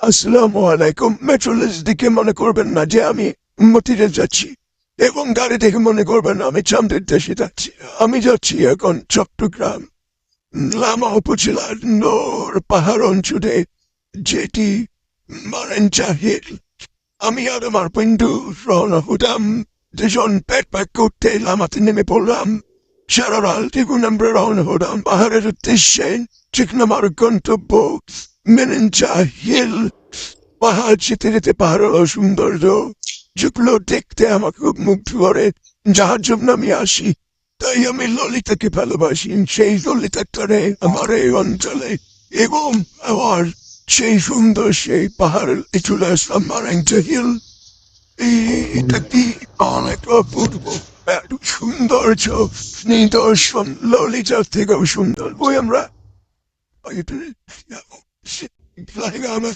আসসালামু আলাইকুম। মেট্রোলেস দিকে মনে করবেন না যে আমি মতিরে যাচ্ছি এবং গাড়ি দেখে মনে করবেন আমি চামদের দেশে যাচ্ছি। আমি যাচ্ছি এখন চট্টগ্রাম, লামা উপজেলার নোর পাহাড় অঞ্চলে, যেটি আমি আর আমার বন্ধু রওনা হতাম, দুজন পেট প্যাক করতে লামাতে নেমে পড়লাম। সারা রাত দেখুন আমরা রওনা হলাম পাহাড়ের উদ্দেশ্যে ঠিক আমার গন্তব্য মেনেঞ্চা হিল, পাহাড় যেতে যেতে পাহাড়ের সৌন্দর্য যেগুলো দেখতে আমাকে খুব মুগ্ধ করে। যার জন্য আমি আসি, তাই আমি ললিতাকে ভালোবাসি। সেই ললিতাটারে আমার এই অঞ্চলে এবং আমার সেই সুন্দর সেই পাহাড় হিল। এটা কি অনেক অপূর্ব সৌন্দর্য, নিদর্শন, ললিতার থেকেও সুন্দর। বই আমরা vergabe